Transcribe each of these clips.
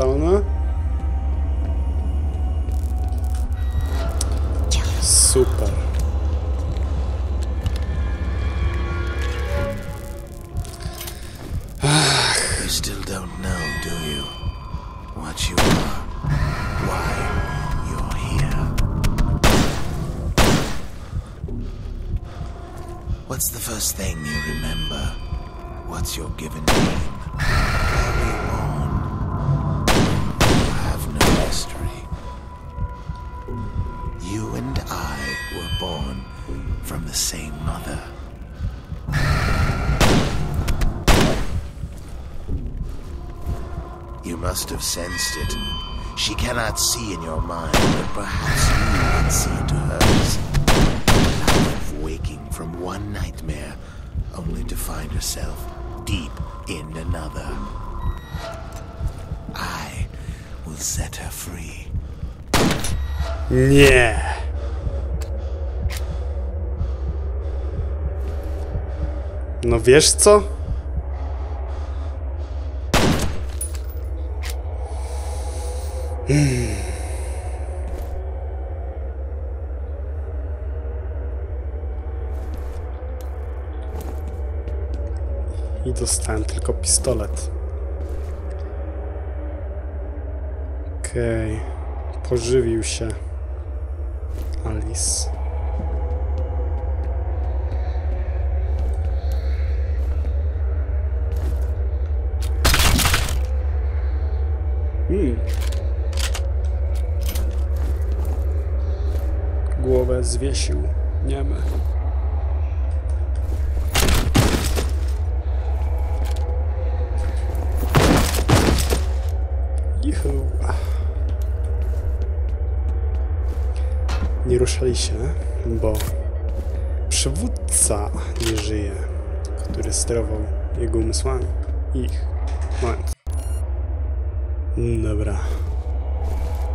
Komitet. Super. You still don't know, do you? What you are. Why you're here. What's the first thing you remember? What's your given name? You and I were born from the same mother. You must have sensed it. She cannot see in your mind, but perhaps you can see into hers. Of waking from one nightmare, only to find herself deep in another. I will set her free. Nie. No wiesz co? Hmm. I dostałem tylko pistolet. Okej. Pożywił się. Alice. Hmm. Głowę zwiesił. Niemy. Nie ruszali się, bo przywódca nie żyje, który sterował jego umysłami. Ich. Moment. Dobra.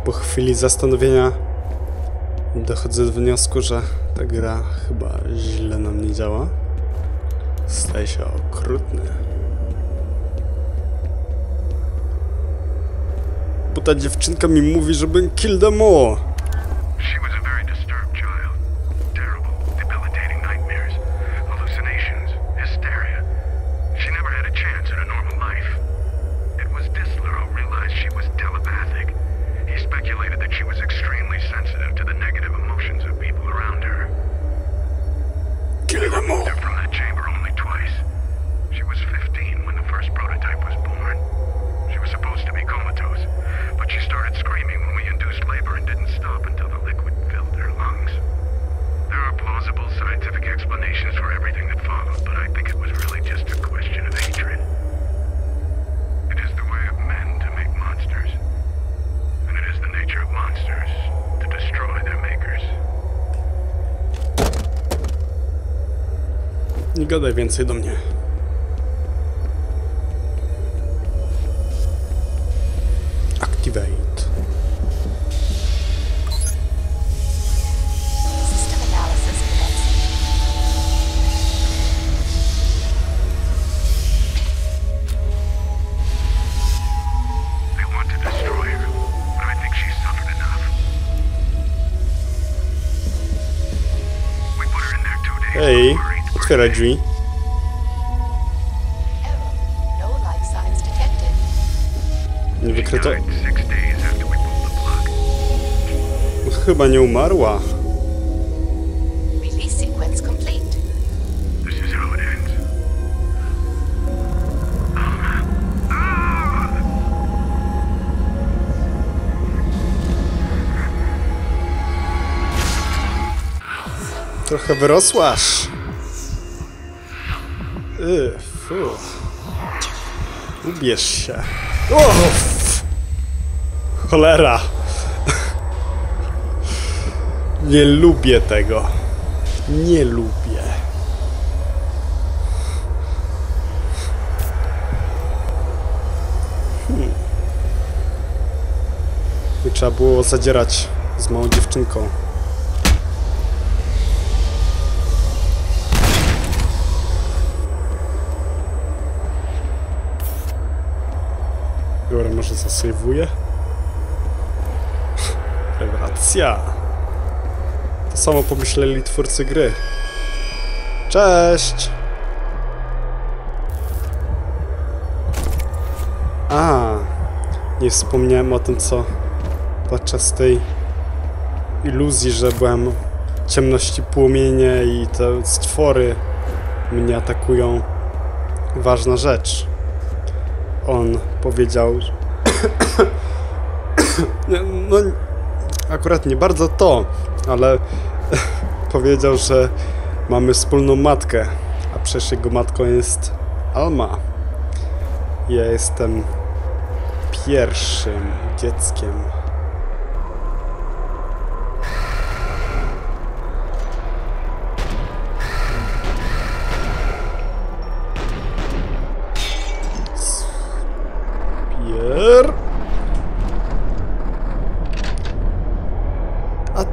Po chwili zastanowienia dochodzę do wniosku, że ta gra chyba źle nam nie działa. Staje się okrutny. Bo ta dziewczynka mi mówi, żebym kill them all. Gadaj więcej do mnie. Pulled the plug. Chyba nie umarła. Release sequence Yy. Ubierz się. O! Cholera. Nie lubię tego. Nie lubię. Hmm. Trzeba było zadzierać z małą dziewczynką. Może zasejwuję? Rewelacja! To samo pomyśleli twórcy gry. Cześć! A, nie wspomniałem o tym, co podczas tej iluzji, że byłem w ciemności płomienie i te stwory mnie atakują. Ważna rzecz. On powiedział. No, akurat nie bardzo to, ale powiedział, że mamy wspólną matkę, a przecież jego matką jest Alma. Ja jestem pierwszym dzieckiem.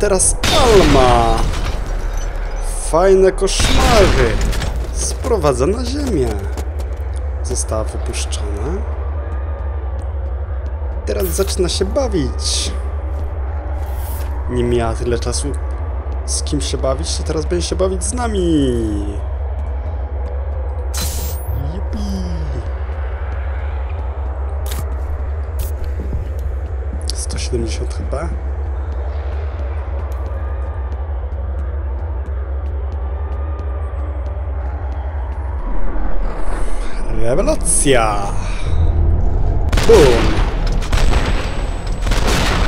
Teraz Alma. Fajne koszmary. Sprowadza na ziemię. Została wypuszczona. Teraz zaczyna się bawić. Nie miała tyle czasu z kim się bawić, to teraz będzie się bawić z nami. Yippee. 170 chyba. Rewelacja! Boom!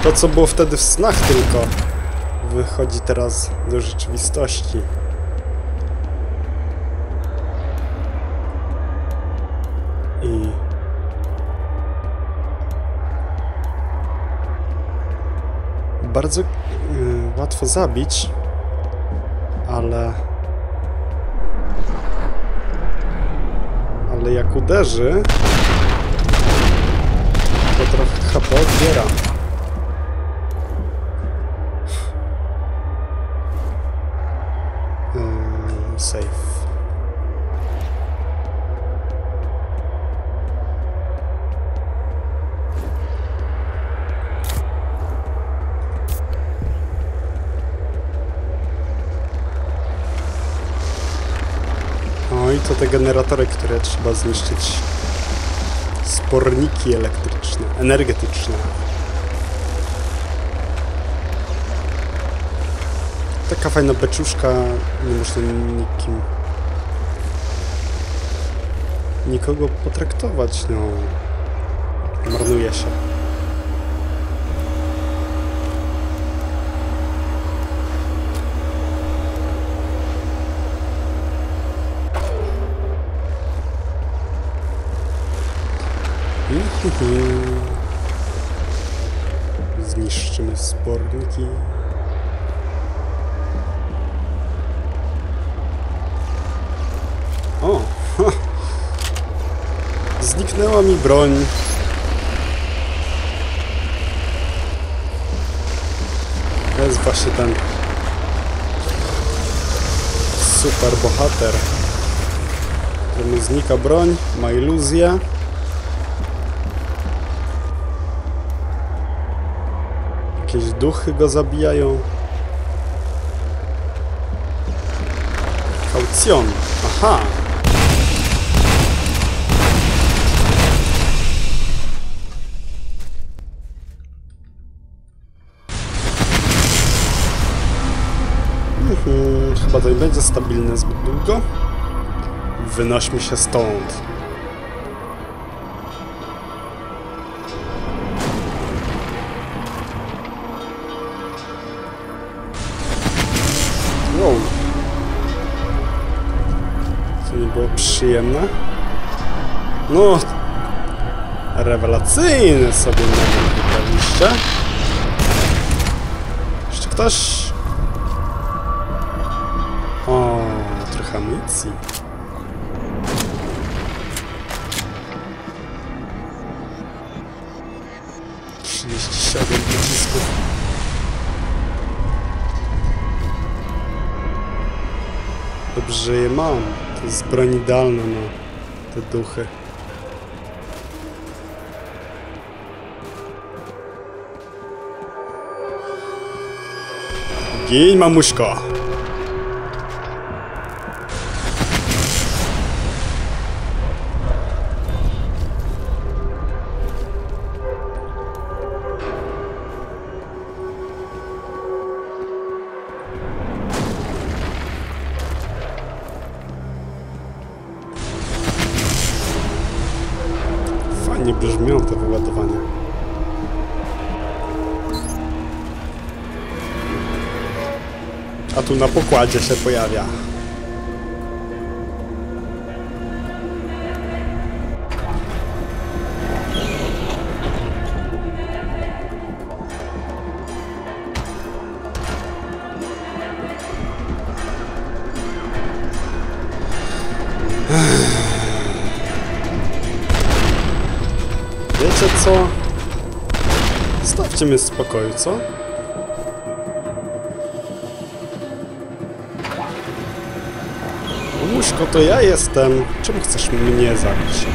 To, co było wtedy w snach tylko, wychodzi teraz do rzeczywistości. I... Bardzo y, łatwo zabić, ale... Ale jak uderzy, to trochę HP odbiera. Ym, Save. Te generatory, które trzeba zniszczyć. Sporniki elektryczne, energetyczne. Taka fajna beczuszka, nie można nikim... Nikogo potraktować, no. Marnuje się. Sporniki. O! Zniknęła mi broń. To jest właśnie ten super bohater, któremu znika broń, ma iluzję. Jakieś duchy go zabijają. Kaucjon. Aha. Mhm, chyba to nie będzie stabilne zbyt długo. Wynośmy się stąd. przyjemna. No, rewelacyjny sobie moment wybraliście. Jeszcze ktoś? O, trochę amunicji. siedem pocisków. Dobrze je mam. To jest broń idealna na te brzmią te wyładowania. A tu na pokładzie się pojawia. Co? Zostawcie mnie w spokoju, co? Mamuśko, to ja jestem. Czemu chcesz mnie zabić?